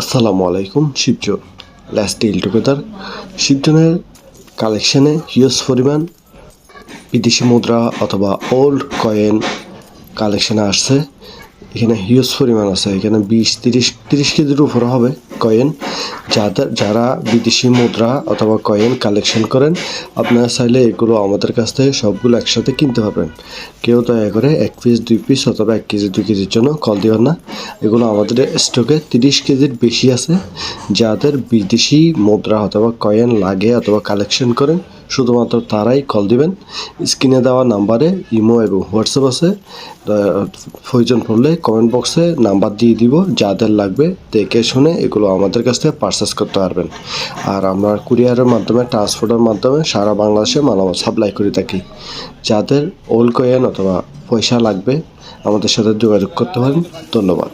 আসসালামু আলাইকুম শিবজন লাস্ট ডিল টুগেদার শিবজনের কালেকশানে হিউজ পরিমাণ বিদেশি মুদ্রা অথবা ওল্ড কয়েন কালেকশানে আসছে। এখানে হিউজ পরিমাণ আছে। এখানে বিশ, তিরিশ তিরিশ কেজির উপরে হবে কয়েন যারা বিদেশি মুদ্রা অথবা কয়েন কালেকশন করেন, আপনারা চাইলে এগুলো আমাদের কাছ থেকে সবগুলো একসাথে কিনতে পারবেন। কেউ দয়া করে এক পিস দুই পিস অথবা এক কেজি, দুই কেজির জন্য কল দিবেন না। এগুলো আমাদের স্টকে তিরিশ কেজির বেশি আছে। যাদের বিদেশি মুদ্রা অথবা কয়েন লাগে অথবা কালেকশন করেন শুধুমাত্র তারাই কল দিবেন। স্ক্রিনে দেওয়া নাম্বারে ইমো এবং হোয়াটসঅ্যাপ আছে। প্রয়োজন পড়লে কমেন্ট বক্সে নাম্বার দিয়ে দিব, যাদের লাগবে দেখে শুনে এগুলো আমাদের কাছ থেকে পারচেস করতে পারবেন। আর আমরা কুরিয়ারের মাধ্যমে ট্রান্সপোর্টের মাধ্যমে সারা বাংলাদেশে মালামাল সাপ্লাই করে থাকি। যাদের ওল্ড কয়েন অথবা পয়সা লাগবে, আমাদের সাথে যোগাযোগ করতে পারেন। ধন্যবাদ।